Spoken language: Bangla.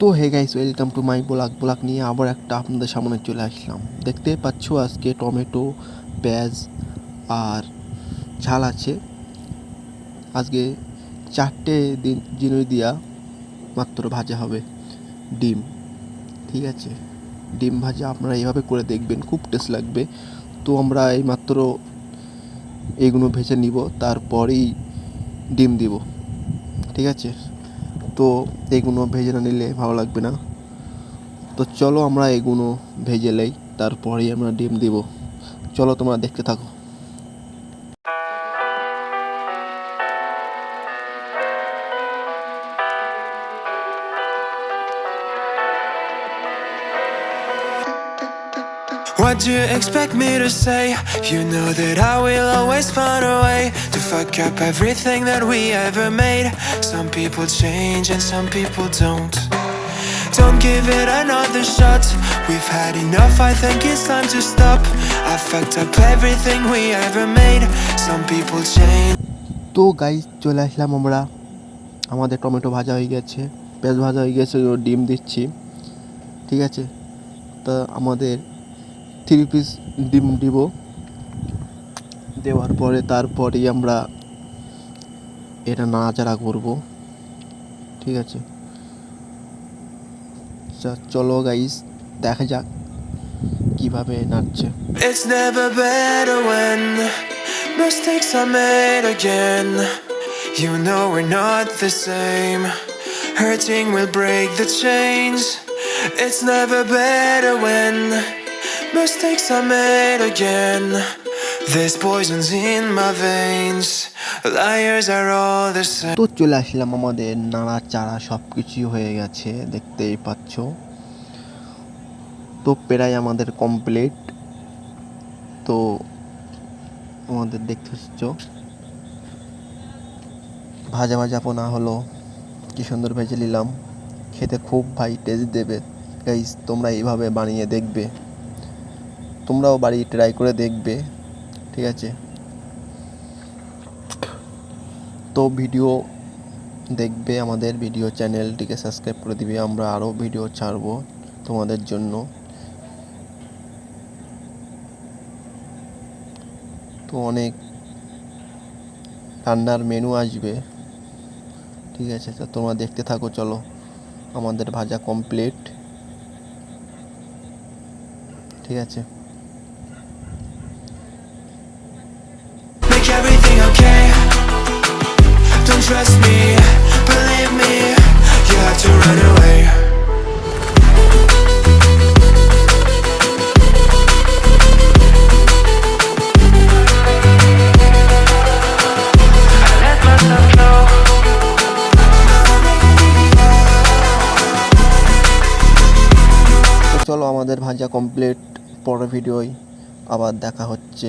তো hey guys welcome to my blog blog নিয়ে আবার একটা আপনাদের সামনে চলে আসলাম। দেখতে পাচ্ছ আজকে টমেটো, পেঁয়াজ আর ঝাল আছে। আজকে চারটে দিন জিনিস দিয়া মাত্র ভাজা হবে ডিম। ঠিক আছে? ডিম ভাজা আপনারা এইভাবে করে দেখবেন, খুব টেস্ট লাগবে। তো আমরা এই মাত্র এইগুলো ভেজে নিব, তারপরেই ডিম দিব। ঠিক আছে? তো এগুলো ভেজে না নিলে ভালো লাগবে না। তো চলো আমরা এগুলো ভেজে নেই তারপরেই আমরা ডিম দিব। চলো তোমরা দেখতে থাকো। What do you expect me to say? You know that I will always find a way to fuck up everything that we ever made. Some people change and some people don't. Don't give it another shot. We've had enough, I think it's time to stop. I fucked up everything we ever made. Some people change. তো গাইজ চলে আসলাম আমরা আমাদের টমেটো ভাজা হয়ে গেছে পেঁয়াজ ভাজা হয়ে গেছে ডিম দিচ্ছি ঠিক আছে তা আমাদের থ্রি পিস ডিম দিব দেওয়ার পরে তারপরেই আমরা এটা নাড়াচাড়া করব ঠিক আছে চ- চলো গাইস দেখা যাক কিভাবে নাড়ছে It's never better when mistakes are made again. You know we're not the same. Hurting will break the chains. It's never better when mistakes are made again. There's poisons in my veins. Liars are all the same. তো চলে আসলাম আমাদের নাড়াচাড়া সব কিছুই হয়ে গেছে, দেখতেই পাচ্ছ। তো প্রায় আমাদের কমপ্লিট তো আমাদের দেখতে পাচ্ছ ভাজা ভাজা পোনা হলো। কি সুন্দর ভেজে নিলাম। খেতে খুব ভাই টেস্ট দেবে। গাইস তোমরা এইভাবে বানিয়ে দেখবে। তোমরাও বাড়ি ট্রাই করে দেখবে, ঠিক আছে? তো ভিডিও দেখবে আমাদের ভিডিও চ্যানেলটিকে সাবস্ক্রাইব করে দিবে, আমরা আরও ভিডিও ছাড়বো তোমাদের জন্য। তো অনেক রান্নার মেনু আসবে, ঠিক আছে? তো তোমরা দেখতে থাকো, চলো, আমাদের ভাজা কমপ্লিট ঠিক আছে? চলো আমাদের ভাজা কমপ্লিট পরের ভিডিওয় আবার দেখা হচ্ছে